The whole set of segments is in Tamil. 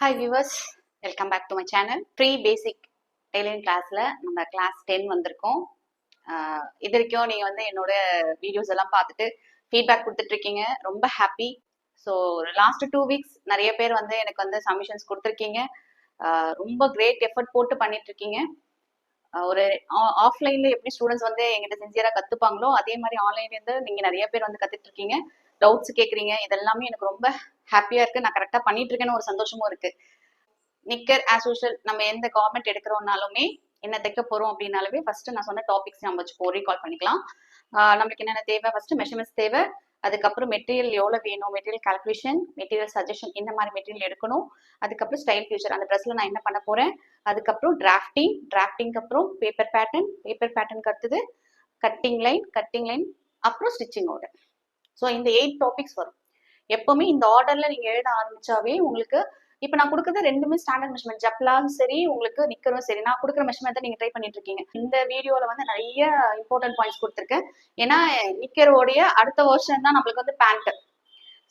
Hi viewers welcome back to my channel free basic tailoring கிளாஸில் நம்ம கிளாஸ் டென் வந்திருக்கோம். இது வரைக்கும் நீங்கள் வந்து என்னோட வீடியோஸ் எல்லாம் பார்த்துட்டு ஃபீட்பேக் கொடுத்துட்ருக்கீங்க ரொம்ப ஹாப்பி ஸோ ஒரு லாஸ்ட் டூ வீக்ஸ் நிறைய பேர் வந்து எனக்கு வந்து சப்மிஷன்ஸ் கொடுத்துருக்கீங்க. ரொம்ப கிரேட் எஃபர்ட் போட்டு பண்ணிட்டுருக்கீங்க ஒரு ஆஃப்லைன்ல எப்படி ஸ்டூடெண்ட்ஸ் வந்து எங்கிட்ட சின்சியராக கற்றுப்பாங்களோ அதே மாதிரி ஆன்லைன்லேருந்து நீங்கள் நிறைய பேர் வந்து கற்றுட்ருக்கீங்க டவுட்ஸ் கேட்குறீங்க இதெல்லாமே எனக்கு ரொம்ப ஹாப்பியா இருக்கு. நான் கரெக்டா பண்ணிட்டு இருக்கேன்னு ஒரு சந்தோஷமும் இருக்கு. நிக்கர் ஆஸ் யூஷுவல் நம்ம எந்த கவர்மெண்ட் எடுக்கிறோம்னாலுமே என்ன தைக்க போறோம் அப்படின்னாலுமே ஃபர்ஸ்ட் நான் சொன்ன டாபிக்ஸ் நம்ம வச்சுப்போம் ரீகால் பண்ணிக்கலாம். நம்மளுக்கு என்னென்ன தேவை? ஃபர்ஸ்ட் மெஷர்மெண்ட்ஸ் தேவை. அதுக்கப்புறம் மெட்டீரியல் எவ்வளோ வேணும்? மெட்டீரியல் கால்குலேஷன் மெட்டீரியல் சஜஷன் இந்த மாதிரி மெட்டீரியல் எடுக்கணும். அதுக்கப்புறம் ஸ்டைல் ஃபியூச்சர் அந்த ட்ரெஸ்ல நான் என்ன பண்ண போறேன்? அதுக்கப்புறம் டிராஃப்டிங் டிராஃப்டிங்க்கு அப்புறம் பேப்பர் பேட்டர்ன் பேப்பர் பேட்டர்ன் அடுத்தது கட்டிங் லைன் கட்டிங் லைன் அப்புறம் ஸ்டிச்சிங் ஓட ஸோ இந்த எயிட் டாபிக்ஸ் வரும். எப்பவுமே இந்த ஆர்டர்ல நீங்க எழுத ஆரம்பிச்சாவே உங்களுக்கு இப்போ நான் கொடுக்குறது ரெண்டுமே ஸ்டாண்டர்ட் மெஷர்மெண்ட் ஜப்லாவும் சரி உங்களுக்கு நிக்கரும் சரி. நான் கொடுக்குற மெஷர்மெண்ட் நீங்க ட்ரை பண்ணிட்டு இருக்கீங்க. இந்த வீடியோல வந்து நிறைய இம்பார்ட்டன்ட் பாயிண்ட்ஸ் கொடுத்துருக்கேன். ஏன்னா நிக்கரோடைய அடுத்த வருஷன் தான் நம்மளுக்கு வந்து பேண்ட்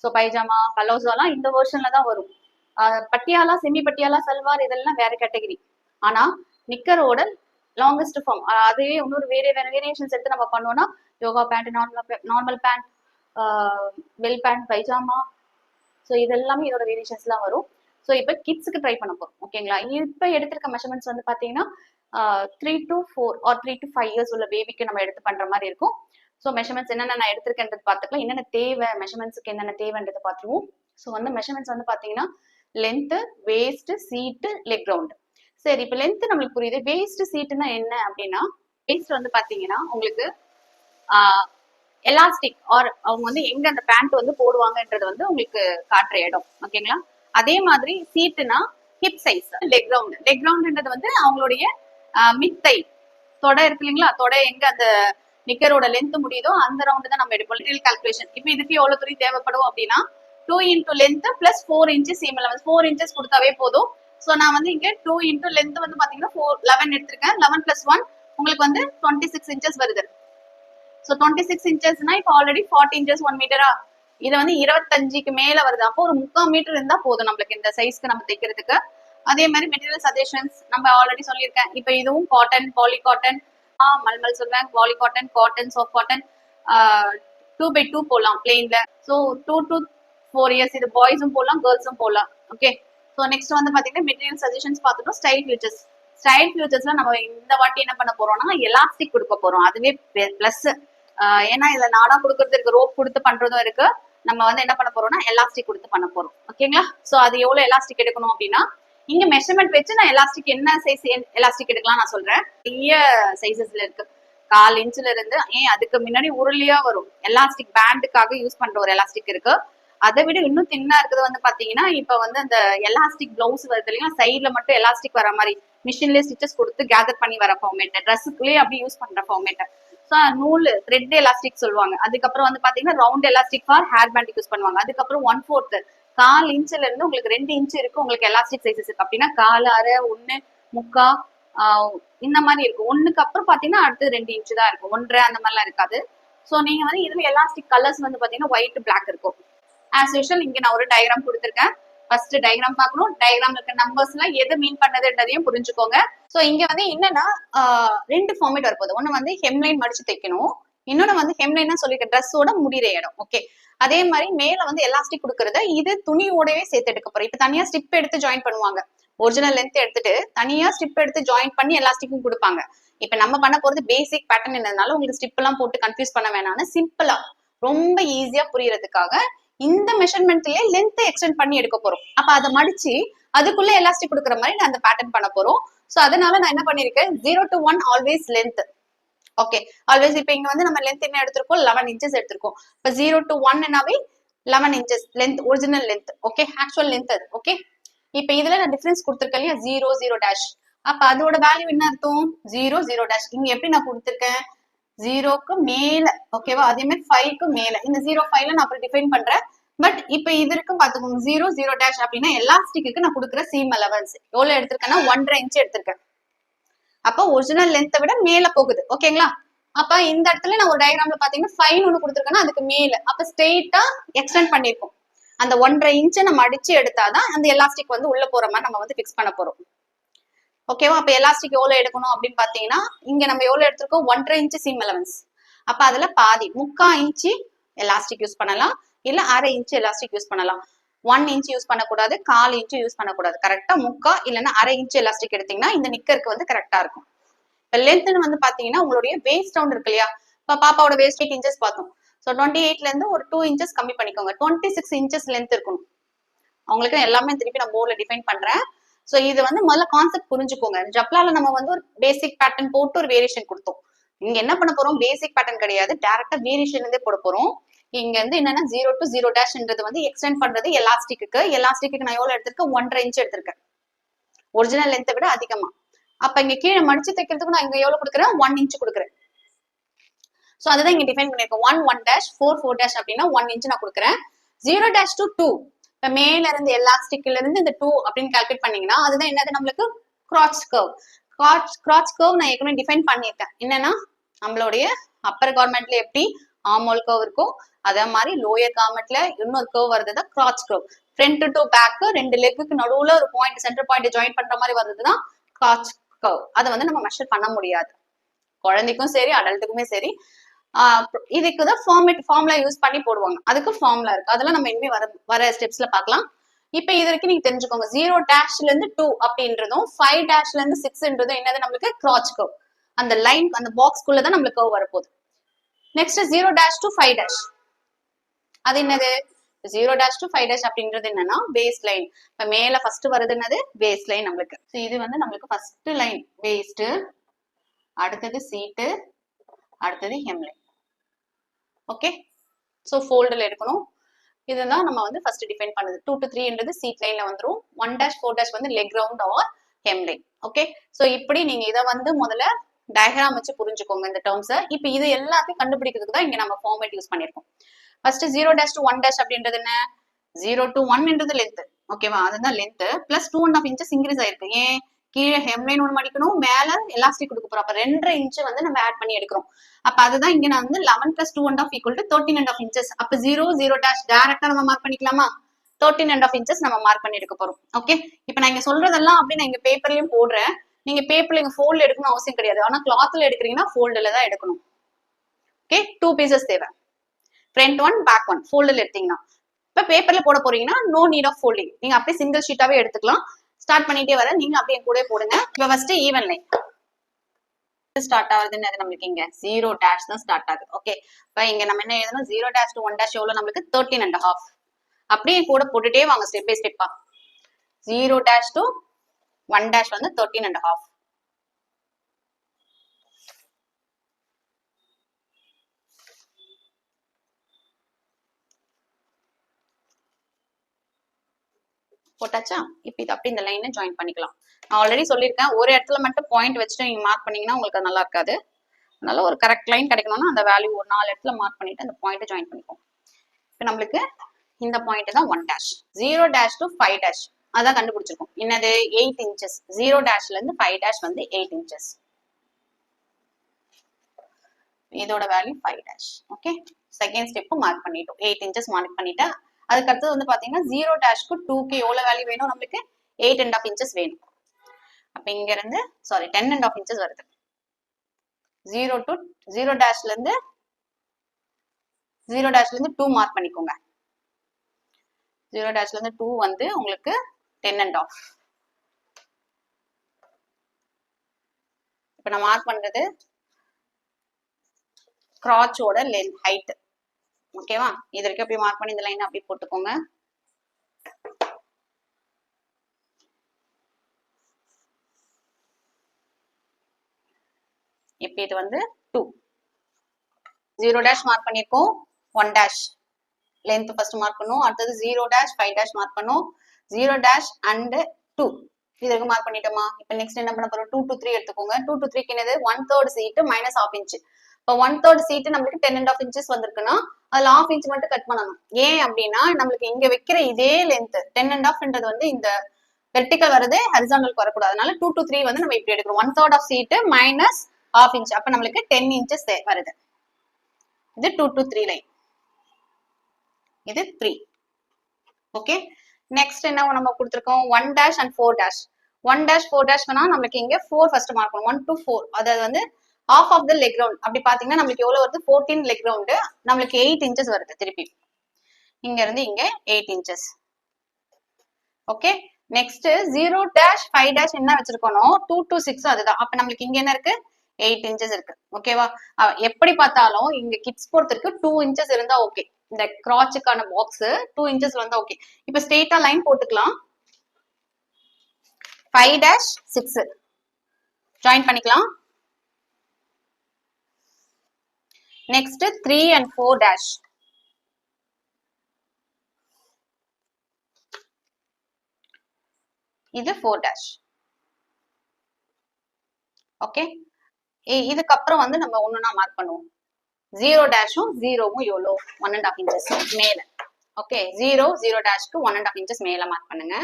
ஸோ பைஜாமா பலோசோலாம் இந்த வருஷன்ல தான் வரும். ஆஹ் பட்டியாலா செமி பட்டியாலா சல்வார் இதெல்லாம் வேற கேட்டகரி ஆனா நிக்கரோட லாங்கஸ்ட் ஃபார்ம் அதுவே இன்னொரு வேற வேற வேரியேஷன்ஸ் எடுத்து நம்ம பண்ணோம்னா yoga pant normal normal pant bell pant pyjama so இதெல்லாமே இதோட வேரியேஷன்ஸ்லாம் வரும். ஸோ இப்போ கிட்ஸுக்கு ட்ரை பண்ண போகிறோம் ஓகேங்களா இப்போ எடுத்திருக்க மெஷர்மெண்ட்ஸ் வந்து பார்த்தீங்கன்னா three to four or three to five years உள்ள பேபிக்கு நம்ம எடுத்து பண்ணுற மாதிரி இருக்கும். ஸோ மெஷர்மெண்ட்ஸ் என்னென்ன நான் எடுத்திருக்கேன்றது பார்த்துக்கலாம் என்னென்ன தேவை மெஷர்மெண்ட்ஸுக்கு என்னென்ன தேவைன்றதை பார்த்துருவோம் ஸோ வந்து மெஷர்மெண்ட்ஸ் வந்து பார்த்தீங்கன்னா length waist seat leg round சரி இப்போ லென்த்து நம்மளுக்கு புரியுது. வேஸ்ட் சீட்டுனா என்ன அப்படின்னா வேஸ்ட் வந்து பார்த்தீங்கன்னா உங்களுக்கு எலாஸ்டிக் ஆர் அவங்க வந்து எங்க அந்த பேண்ட் வந்து போடுவாங்கன்றது வந்து உங்களுக்கு காட்டுற இடம். ஓகேங்களா அதே மாதிரி சீட்டுனா hip size leg round leg ரவுண்ட்ன்றது வந்து அவங்களுடைய மித்தை தொடை இருக்கு இல்லைங்களா? தொடை எங்க அந்த நிக்கரோட லென்த் முடியுதோ அந்த ரவுண்டு தான் நம்ம எடுப்போம். லிட்டில் கால்குலேஷன் இப்போ இதுக்கு எவ்வளவு துணி தேவைப்படும் அப்படின்னா two into length plus four inches seam eleven four inches கொடுத்தாவே போதும். ஸோ நான் வந்து இங்கே டூ இன்டூ லென்த் வந்து பாத்தீங்கன்னா ஃபோர் லெவன் எடுத்திருக்கேன். லெவன் பிளஸ் ஒன் உங்களுக்கு வந்து டுவெண்ட்டி சிக்ஸ் இன்ச்சஸ் வருது. ஸோ டுவெண்ட்டி சிக்ஸ் இன்ச்சஸ்னா இப்போ ஆல்ரெடி ஃபார்ட்டி இன்ச்சஸ் ஒன் மீட்டரா இது வந்து இருபத்தஞ்சுக்கு மேல வருது. அப்போ ஒரு முக்கால் மீட்டர் இருந்தா போதும் நம்மளுக்கு இந்த சைஸ்க்கு நம்ம தைக்கிறதுக்கு. அதே மாதிரி மெட்டீரியல் சஜஷன்ஸ் நம்ம ஆல்ரெடி சொல்லியிருக்கேன். இப்போ இதுவும் காட்டன் பாலி காட்டன் ஆ மல்மல் சொல்றேன் poly cotton cotton soft cotton two by two போடலாம் பிளெயின்ல so two to four years இது பாய்ஸும் போடலாம் கேர்ள்ஸும் போடலாம். ஓகே ஸோ நெக்ஸ்ட் வந்து பாத்தீங்கன்னா மெட்டீரியல் சஜஷன்ஸ் பார்த்துட்டோம். ஸ்டைல் ஃபியூச்சர்ஸ் ஸ்டைல் ஃபியூச்சர்ஸ்ல நம்ம இந்த வாட்டி என்ன பண்ண போறோம்னா எலாஸ்டிக் கொடுக்க போறோம். அதுவே பிளஸ் ஏன்னா இதுல நாடா கொடுக்கறது இருக்கு ரோப் கொடுத்து பண்றதும் இருக்கு. நம்ம வந்து என்ன பண்ண போறோம்னா எலாஸ்டிக் கொடுத்து பண்ண போறோம். ஓகேங்களா சோ அது எவ்வளவு எலாஸ்டிக் எடுக்கணும் அப்படின்னா இங்க மெஷர்மெண்ட் வச்சு நான் எலாஸ்டிக் என்ன சைஸ் எலாஸ்டிக் எடுக்கலாம் நான் சொல்றேன். நிறைய சைசஸ்ல இருக்கு. கால் இன்ச்சுல இருந்து ஏன் அதுக்கு முன்னாடி உருளியா வரும். எலாஸ்டிக் பேண்டுக்காக யூஸ் பண்ற ஒரு எலாஸ்டிக் இருக்கு. அதை விட இன்னும் தின்னா இருக்குது வந்து பாத்தீங்கன்னா இப்ப வந்து அந்த எலாஸ்டிக் பிளவுஸ் வருது இல்லையா? சைட்ல மட்டும் எலாஸ்டிக் வர மாதிரி மிஷின்லயே ஸ்டிச்சஸ் கொடுத்து கேதர் பண்ணி வர ஃபார்மேட் ட்ரெஸ்ஸுக்குள்ளேயே அப்படி யூஸ் பண்ற ஃபார்மேட் ஸோ நூல் த்ரெட் எலாஸ்டிக் சொல்லுவாங்க. அதுக்கப்புறம் வந்து பாத்தீங்கன்னா round elastic for hair band use பண்ணுவாங்க. அதுக்கப்புறம் ஒன் ஃபோர்த் கால் இன்ச்ல இருந்து உங்களுக்கு ரெண்டு இன்ச் இருக்கு உங்களுக்கு எலாஸ்டிக் சைசஸ் இருக்கு. அப்படின்னா கால் அரை ஒன்னு முக்கா இந்த மாதிரி இருக்கும். ஒண்ணுக்கு அப்புறம் பாத்தீங்கன்னா அடுத்து ரெண்டு இன்ச்சு தான் இருக்கும். ஒன்றரை அந்த மாதிரிலாம் இருக்காது. ஸோ நீங்க வந்து இதுல எலாஸ்டிக் கலர்ஸ் வந்து பாத்தீங்கன்னா ஒயிட் பிளாக் இருக்கும். ஆஸ் யூஷுவல் இங்க நான் ஒரு டயக்ராம் கொடுத்துருக்கேன். ஃபர்ஸ்ட் டயக்ராம் பார்க்கணும். டயக்ராம் இருக்க நம்பர்ஸ்ல எது மீன் பண்ணதுன்றதையும் புரிஞ்சுக்கோங்க. ஸோ இங்க வந்து என்னன்னா ரெண்டு ஃபார்மேட் வரப்போகுது. ஒன்னு வந்து ஹெம்லைன் மடிச்சு தைக்கணும். இன்னொன்னு வந்து ஹெம்லைன்னா சொல்லிருக்க ட்ரெஸ்ஸோட முடிகிற இடம். ஓகே அதே மாதிரி மேல வந்து எலாஸ்டிக் கொடுக்கறத இது துணியோடவே சேர்த்து எடுக்க போறோம் இப்ப தனியா ஸ்டிப் எடுத்து ஜாயின் பண்ணுவாங்க. ஒரிஜினல் லென்த் எடுத்துட்டு தனியா ஸ்டிப் எடுத்து ஜாயின் பண்ணி எலாஸ்டிக்கும் கொடுப்பாங்க. இப்ப நம்ம பண்ண போறது பேசிக் பேட்டர்ன் என்னதுனால உங்களுக்கு ஸ்டிப் எல்லாம் போட்டு கன்ஃபியூஸ் பண்ண வேணாம்னு சிம்பிளா ரொம்ப ஈஸியா புரியறதுக்காக இந்த மெஷர்மெண்ட்லயே லென்த் எக்ஸ்டெண்ட் பண்ணி எடுக்க போறோம். அப்ப அதை மடிச்சு அதுக்குள்ள எலாஸ்டிக் கொடுக்குற மாதிரி நான் அந்த பேட்டர்ன் பண்ண போறோம். சோ அதனால நான் என்ன பண்ணிருக்கேன்? Zero to one always length okay always இப்போ இங்க வந்து நம்ம லென்த் என்ன எடுத்திருக்கோம்? லெவன் இன்ச்சஸ் எடுத்திருக்கோம். இப்போ ஜீரோ டு என்னவே eleven inches length original length okay actual length அது. ஓகே இப்போ இதுல நான் டிஃபரன்ஸ் கொடுத்துருக்கேன் இல்லையா? ஜீரோ ஜீரோ டேஷ் அப்ப அதோட வேல்யூ என்ன அர்த்தம்? ஜீரோ ஜீரோ டேஷ் இங்க எப்படி நான் கொடுத்துருக்கேன்? ஜீரோக்கு மேல ஓகேவா அதே மாதிரி ஃபைவ்க்கு மேல. இந்த ஜீரோ ஃபைவ்ல நான் அப்புறம் டிஃபைன் பண்றேன். பட் இப்ப இது இருக்கும் பாத்துக்கோங்க. ஜீரோ ஜீரோ டேஷ் அப்படின்னா எலாஸ்டிக்கு நான் கொடுக்குற சீம் அலவன்ஸ் எவ்வளவு எடுத்திருக்கேன்னா ஒன்றரை இன்ச் எடுத்திருக்கேன். அப்ப ஒரிஜினல் லென்த்தை விட மேல போகுது. ஓகேங்களா அப்ப இந்த இடத்துல நான் ஒரு டயக்ராம்ல பாத்தீங்கன்னா ஃபைன் ஒண்ணு கொடுத்துருக்கேன்னா அதுக்கு மேல. அப்ப ஸ்ட்ரெயிட்டா எக்ஸ்டெண்ட் பண்ணிருக்கோம் அந்த ஒன்றரை இன்ச்சை நம்ம அடிச்சு எடுத்தாதான் அந்த எலாஸ்டிக் வந்து உள்ள போற மாதிரி நம்ம வந்து ஃபிக்ஸ் பண்ண போறோம். ஓகேவா அப்ப எலாஸ்டிக் எவ்வளவு எடுக்கணும் அப்படின்னு பாத்தீங்கன்னா இங்க நம்ம எவ்வளவு எடுத்திருக்கோம்? ஒன்றரை இன்ச்சு சீம் அலவன்ஸ் அப்ப அதுல பாதி முக்கா இன்ச்சு எலாஸ்டிக் யூஸ் பண்ணலாம். இல்ல அரை இன்ச்சு எலாஸ்டிக் யூஸ் பண்ணலாம். ஒன் இன்ச் யூஸ் பண்ணக்கூடாது கால் இன்ச்சு யூஸ் பண்ணக்கூடாது. கரெக்டா முக்கா இல்லைன்னா அரை இன்ச் எலாஸ்டிக் எடுத்தீங்கன்னா இந்த நிக்கருக்கு வந்து கரெக்டா இருக்கும். இப்ப லென்த்னு வந்து பாத்தீங்கன்னா உங்களுடைய வேஸ்ட் ரவுண்ட் இருக்கு இல்லையா? இப்ப பாப்பாவோட வேஸ்ட் எயிட் இன்ச்சஸ் பார்த்தோம். ஸோ டுவெண்ட்டி எயிட்ல இருந்து ஒரு டூ இன்ச்சஸ் கம்மி பண்ணிக்கோங்க. டுவெண்ட்டி சிக்ஸ் இன்ச்சஸ் லென்த் இருக்கணும். அவங்களுக்கு எல்லாமே திருப்பி நான் போர்டில் டிஃபைன் பண்றேன். சோ இது வந்து முதல்ல கான்செப்ட் புரிஞ்சுக்கோங்க. ஜப்லால நம்ம வந்து ஒரு பேசிக் பேட்டர்ன் போட்டு ஒரு வேரியேஷன் கொடுத்தோம். இங்க என்ன பண்ண போறோம்? பேசிக் பேட்டர்ன் கிடையாது. டேரக்டா வேரியேஷன் இருந்தே போட போறோம். இங்க வந்து என்னன்னா ஜீரோ டு ஜீரோ டேஷ்ன்றது வந்து எக்ஸ்டெண்ட் பண்றது எலாஸ்டிக்கு எலாஸ்டிக்கு நான் எவ்வளவு எடுத்திருக்கேன்? ஒன்றரை இன்ச் எடுத்திருக்கேன். ஒரிஜினல் லென்த்தை விட அதிகமா. அப்ப இங்க கீழே மடிச்சு தைக்கிறதுக்கு நான் இங்க எவ்வளவு கொடுக்குறேன்? ஒன் இன்ச் கொடுக்குறேன். ஸோ அதுதான் இங்க டிஃபைன் பண்ணிருக்கேன் one one dash four four dash அப்படின்னா ஒன் இன்ச் நான் கொடுக்குறேன். ஜீரோ டேஷ் டு டூ இப்ப மேல இருந்து எலாஸ்டிக்ல இருந்து இந்த டூ அப்படின்னு கால்குலேட் பண்ணீங்கன்னா அதுதான் என்னது நம்மளுக்கு? கிராச் கர்வ் கிராச் கிராச் கர்வ் நான் ஏற்கனவே டிஃபைன் பண்ணியிருக்கேன் என்னன்னா நம்மளுடைய அப்பர் கவர்மெண்ட்ல எப்படி ஆமோல் கர்வ் இருக்கும் அதே மாதிரி லோயர் கவர்மெண்ட்ல இன்னொரு கர்வ் வருது தான் crotch curve front to back ரெண்டு லெக்குக்கு நடுவுல ஒரு பாயிண்ட் சென்டர் பாயிண்ட் ஜாயின் பண்ற மாதிரி வருது தான் கிராச் கர்வ் அதை வந்து நம்ம மெஷர் பண்ண முடியாது. குழந்தைக்கும் சரி அடல்ட்டுக்குமே சரி. இதுக்கு தான் ஃபார்மேட் ஃபார்முலா யூஸ் பண்ணி போடுவாங்க. அதுக்கு ஃபார்முலா இருக்கு. அதெல்லாம் நம்ம இனிமே வர வர ஸ்டெப்ஸ்ல பார்க்கலாம். இப்போ இது வரைக்கும் நீங்க தெரிஞ்சுக்கோங்க. ஜீரோ டேஷ்ல இருந்து டூ அப்படின்றதும் ஃபைவ் டேஷ்ல இருந்து சிக்ஸ்ன்றதும் என்னது? நம்மளுக்கு கிராச் கவ் அந்த லைன் அந்த பாக்ஸ்க்குள்ள தான் நம்மளுக்கு கவ் வரப்போகுது. Next zero dash two five dash அது என்னது? Zero dash two five dash அப்படின்றது என்னன்னா பேஸ் லைன் இப்ப மேல ஃபர்ஸ்ட் வருது என்னது? பேஸ் லைன் நம்மளுக்கு. ஸோ இது வந்து நம்மளுக்கு ஃபர்ஸ்ட் லைன் வேஸ்ட் அடுத்தது சீட்டு அடுத்தது ஹெம்லைன் ஓகே ஸோ ஃபோல்டில் எடுக்கணும். இதுதான் நம்ம வந்து ஃபர்ஸ்ட் டிஃபைன் பண்ணுது. டூ டு த்ரீன்றது சீட் லைன்ல வந்துரும். ஒன் டேஷ் ஃபோர் டேஷ் வந்து leg round or hem line okay so இப்படி நீங்க இதை வந்து முதல்ல டயக்ராம் வச்சு புரிஞ்சுக்கோங்க இந்த டேர்ம்ஸை இப்போ இது எல்லாத்தையும் கண்டுபிடிக்கிறதுக்கு தான் இங்க நம்ம ஃபார்மேட் யூஸ் பண்ணியிருக்கோம். First zero dash two one dash அப்படின்றது என்ன? ஜீரோ டு ஒன்ன்றது லென்த் ஓகேவா அதுதான் length plus two and half inches increase ஆயிருக்கு. ஏன்? கீழே ஹெம்லைன் ஒன்று மடிக்கணும் மேல எலாஸ்டிக் கொடுக்க போறோம். அப்ப ரெண்டரை இன்ச் வந்து நம்ம ஆட் பண்ணி எடுக்கிறோம். அப்ப அதுதான் இங்க நான் வந்து eleven plus two and half equal to thirteen and half inches அப்ப ஜீரோ ஜீரோ டேஷ் டேரக்டா நம்ம மார்க் பண்ணிக்கலாமா? தேர்ட்டின் அண்ட் ஆஃப் இன்ச்சஸ் நம்ம மார்க் பண்ணி எடுக்க போறோம். ஓகே இப்ப நான் இங்க சொல்றதெல்லாம் அப்படி நான் இங்க பேப்பர்லயும் போடுறேன். நீங்க பேப்பர்ல இங்க ஃபோல்டு எடுக்கணும் அவசியம் கிடையாது. ஆனா கிளாத்ல எடுக்கிறீங்கன்னா ஃபோல்டுல தான் எடுக்கணும். ஓகே டூ பீசஸ் தேவை. ஃப்ரண்ட் ஒன் பேக் ஒன் ஃபோல்டில் எடுத்தீங்கன்னா. இப்ப பேப்பர்ல போட போறீங்கன்னா நோ நீட் ஆஃப் ஃபோல்டிங் நீங்க அப்படியே சிங்கிள் ஷீட்டாவே எடுத்துக்கலாம். ஸ்டார்ட் பண்ணிட்டே வர. நீங்க அப்படியே கூட போடுங்க. இப்ப ஃபர்ஸ்ட் ஈவன் லைன் ஸ்டார்ட் ஆகுதுன்னு அது நம்மளுக்கு இங்க? ஜீரோ டேஷ் தான் ஸ்டார்ட் ஆகுது. ஓகே இப்ப இங்க நம்ம என்ன எழுதணும்? Zero dash two one dash எவ்வளவு? நம்மளுக்கு தேர்ட்டின் அண்ட் ஹாஃப் அப்படியே கூட போட்டுட்டே வாங்க ஸ்டெப் பை ஸ்டெப்பா zero dash two one dash வந்து தேர்ட்டின் அண்ட் ஹாஃப் போட்டாச்சா? இப்போ இது அப்படி இந்த லைனை ஜாயின் பண்ணிக்கலாம். நான் ஆல்ரெடி சொல்லியிருக்கேன். ஒரு இடத்துல மட்டும் பாயிண்ட் வச்சுட்டு நீங்கள் மார்க் பண்ணீங்கன்னா உங்களுக்கு அது நல்லா இருக்காது. அதனால ஒரு கரெக்ட் லைன் கிடைக்கணும்னா அந்த வேல்யூ ஒரு நாலு இடத்துல மார்க் பண்ணிட்டு அந்த பாயிண்ட்டை ஜாயின் பண்ணிப்போம். இப்போ நம்மளுக்கு இந்த பாயிண்ட் தான் one dash zero dash two five dash அதான் கண்டுபிடிச்சிருக்கோம். என்னது? எயிட் இன்ச்சஸ் ஜீரோ டேஷ்ல இருந்து ஃபைவ் டேஷ் வந்து எயிட் இன்ச்சஸ் இதோட value five dash okay second ஸ்டெப்பும் mark பண்ணிட்டோம். எயிட் இன்ச்சஸ் மார்க் பண்ணிட்டா அதுக்கு அடுத்தது வந்து பாத்தீங்கன்னா ஜீரோ டேஷ்க்கு டூக்கு எவ்வளவு வேல்யூ வேணும்? நம்மளுக்கு எயிட் அண்ட் ஆஃப் இன்ச்சஸ் வேணும். அப்ப இங்க இருந்து sorry ten and half inches வருது. ஜீரோ டு ஜீரோ டேஷ்ல இருந்து ஜீரோ டேஷ்ல இருந்து டூ மார்க் பண்ணிக்கோங்க. ஜீரோ டேஷ்ல இருந்து டூ வந்து உங்களுக்கு டென் அண்ட் ஆஃப் இப்ப நான் மார்க் பண்றது கிராச்சோட லென்த் ஹைட்டு ஓகேவா இது வரைக்கும் அப்படியே மார்க் பண்ணி இந்த லைன் அப்படி போட்டுக்கோங்க. இப்போ இது வந்து டூ ஜீரோ டேஷ் மார்க் பண்ணியிருக்கோம் one dash length first mark பண்ணும் அடுத்தது zero dash five dash mark பண்ணுவோம். ஜீரோ டேஷ் அண்ட் டூ இது வரைக்கும் மார்க் பண்ணிட்டோமா? இப்போ நெக்ஸ்ட் என்ன பண்ண போறோம்? டூ டு த்ரீ எடுத்துக்கோங்க. டூ டு த்ரீக்கு என்னது? One third seat minus half inch இப்போ ஒன் தேர்ட் சீட்டு நம்மளுக்கு டென் அண்ட் ஆஃப் இன்ச்சஸ் வந்திருக்குன்னா அதுல ஆஃப் இன்ச் மட்டும் கட் பண்ணணும். ஏன் அப்படின்னா நம்மளுக்கு இங்க வைக்கிற இதே லென்த் டென் அண்ட் ஆஃப்ன்றது வந்து இந்த வெர்டிக்கல் வரது ஹரிசாண்டலுக்கு வரக்கூடாது. அதனால டூ டு த்ரீ வந்து நம்ம இப்படி எடுக்கிறோம் one third half seat minus half inch அப்ப நம்மளுக்கு டென் இன்ச்சஸ் வருது. இது டூ டு த்ரீ லைன் இது த்ரீ ஓகே நெக்ஸ்ட் என்ன நம்ம கொடுத்துருக்கோம்? One dash and four dash one dash four dash வேணா நம்மளுக்கு இங்க ஃபோர் ஃபர்ஸ்ட் மார்க் பண்ணும் ஒன் டு ஃபோர் அதாவது வந்து half half the leg round அப்படி பாத்தீங்கன்னா நம்மளுக்கு எவ்வளவு வருது? ஃபோர்டீன் லெக் ரவுண்டு நம்மளுக்கு எயிட் இன்ச்சஸ் வருது திருப்பி. இங்க இருந்து இங்க eight inches okay next zero dash five dash என்ன வச்சிருக்கணும் டூ டு சிக்ஸ் அதுதான். அப்ப நம்மளுக்கு இங்க என்ன இருக்கு? எயிட் இன்ச்சஸ் இருக்கு. ஓகேவா எப்படி பார்த்தாலும் இங்க கிட்ஸ் பொறுத்திருக்கு டூ இன்ச்சஸ் இருந்தா ஓகே இந்த கிராச்சுக்கான பாக்ஸ் டூ இன்ச்சஸ் வந்தா ஓகே இப்ப ஸ்ட்ரெயிட்டா லைன் போட்டுக்கலாம். ஃபைவ் டேஷ் சிக்ஸ் ஜாயின் பண்ணிக்கலாம். Next three and four dash இது ஃபோர் டேஷ் ஓகே இதுக்கப்புறம் வந்து நம்ம ஒண்ணுனா மார்க் பண்ணுவோம். ஜீரோ டேஷும் ஜீரோவும் எவ்வளோ ஒன் அண்ட் ஆஃப் இன்ச்சஸ் மேல. ஓகே ஜீரோ ஜீரோ டேஷ்க்கு ஒன் அண்ட் ஆஃப் இன்ச்சஸ் மேல மார்க் பண்ணுங்க.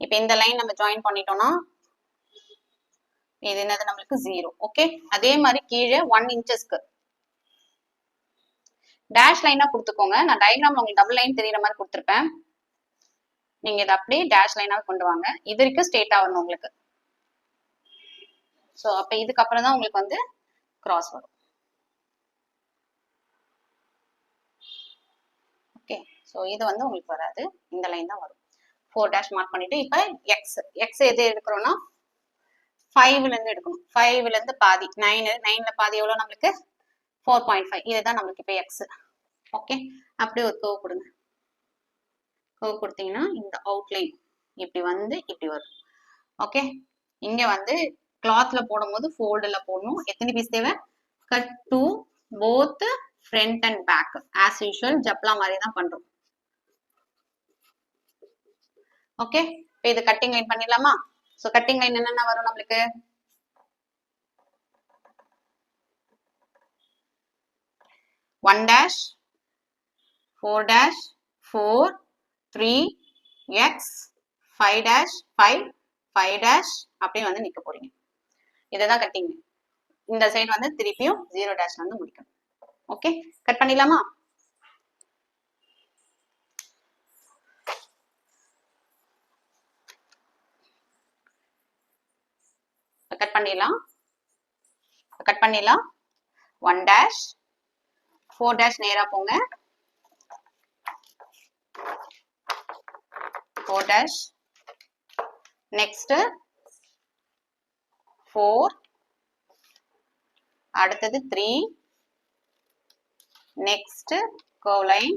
இப்ப இந்த லைன் நம்ம ஜாயின் பண்ணிட்டோம்னா இது என்னது? நம்மளுக்கு ஜீரோ ஓகே அதே மாதிரி கீழே ஒன் இன்ச்சஸ்க்கு டேஷ் லைனா கொடுத்துக்கோங்க. நான் டயக்ராம்ல உங்களுக்கு டபுள் லைன் தெரியற மாதிரி கொடுத்துருப்பேன். நீங்க இதை அப்படியே டேஷ் லைனா கொண்டு வாங்க. இது வரைக்கும் ஸ்ட்ரெயிட்டா வரணும் உங்களுக்கு. ஸோ அப்ப இதுக்கப்புறம் தான் உங்களுக்கு வந்து கிராஸ் வரும். ஓகே ஸோ இது வந்து உங்களுக்கு வராது. இந்த லைன் தான் வரும். ஃபோர் டேஷ் மார்க் பண்ணிட்டு இப்போ எக்ஸ் எக்ஸ் எது எடுக்கிறோம்னா ஃபைவ்ல இருந்து எடுக்கணும். ஃபைவ்ல இருந்து பாதி நைனு நைன்ல பாதி எவ்வளோ நம்மளுக்கு? ஃபோர் பாயிண்ட் ஃபைவ் இதுதான் நம்மளுக்கு இப்போ எக்ஸ் ஓகே அப்படியே ஒரு கோவ் கொடுங்க. கோவ் கொடுத்தீங்கன்னா இந்த அவுட்லைன் இப்படி வந்து இப்படி வரும். ஓகே இங்க வந்து கிளாத்ல போடும்போது ஃபோல்டில் போடணும். எத்தனை பீஸ் தேவை? Cut two both front and back as usual ஜப்லா மாதிரி தான் பண்றோம். ஓகே இப்போ இது கட்டிங் லைன் பண்ணிடலாமா? ஸோ கட்டிங் லைன் என்னென்ன வரும் நம்மளுக்கு? One dash four dash four three x five dash five five dash அப்படின்னு வந்து நிற்க போறீங்க. இதுதான் கட்டிங் இந்த சைடு வந்து திருப்பியும் ஜீரோ டேஷ் வந்து முடிக்கணும். ஓகே கட் பண்ணிடலாமா? கட் பண்ணிடலாம். கட் பண்ணிடலாம். ஒன் டேஷ் ஃபோர் டேஷ் நேரா போங்க. ஃபோர் டேஷ் நெக்ஸ்ட் ஃபோர் அடுத்தது த்ரீ நெக்ஸ்ட் கோலைன்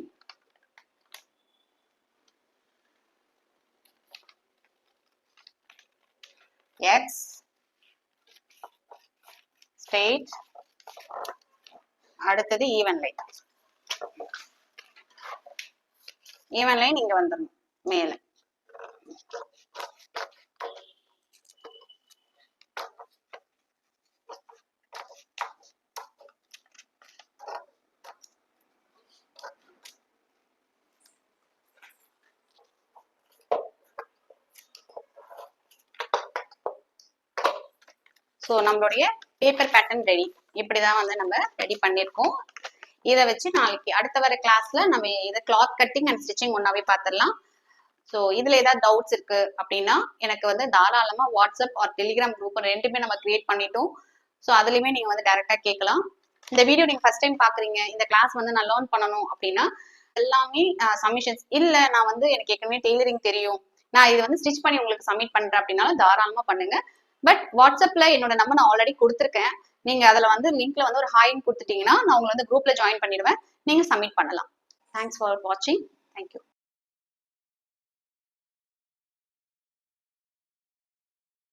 எக்ஸ் ஸ்ட்ரெயிட் அடுத்தது ஈவன் லைன் ஈவன் லைன் இங்க வந்துடணும் மேல. ஸோ நம்மளுடைய பேப்பர் பேட்டர்ன் ரெடி இப்படிதான் வந்து நம்ம ரெடி பண்ணியிருக்கோம். இதை வச்சு நாளைக்கு அடுத்த வர கிளாஸ்ல நம்ம இதை கிளாத் கட்டிங் அண்ட் ஸ்டிச்சிங் ஒன்னாவே பார்த்துடலாம் ஸோ இதுல ஏதாவது டவுட்ஸ் இருக்கு அப்படின்னா எனக்கு வந்து தாராளமா வாட்ஸ்அப் ஆர் டெலிகிராம் குரூப் ரெண்டுமே நம்ம கிரியேட் பண்ணிட்டோம். ஸோ அதுலயுமே நீங்க வந்து டைரக்டா கேட்கலாம். இந்த வீடியோ நீங்க ஃபர்ஸ்ட் டைம் பாக்குறீங்க இந்த கிளாஸ் வந்து நான் லேர்ன் பண்ணணும் அப்படின்னா எல்லாமே சப்மிஷன்ஸ் இல்ல நான் வந்து எனக்கு ஏற்கனவே டெய்லரிங் தெரியும். நான் இது வந்து ஸ்டிச் பண்ணி உங்களுக்கு சப்மிட் பண்றேன் அப்படின்னாலும் தாராளமா பண்ணுங்க. பட் வாட்ஸ்அப்ல என்னோட நம்பர் நான் ஆல்ரெடி கொடுத்துருக்கேன். நீங்க அதுல வந்து லிங்க்ல வந்து ஒரு ஹாய்னு கொடுத்துட்டீங்கன்னா நான் உங்களை வந்து குரூப்ல ஜாயின் பண்ணிடுவேன். நீங்க சப்மிட் பண்ணலாம். தேங்க்ஸ் ஃபார் வாட்சிங் தேங்க்யூ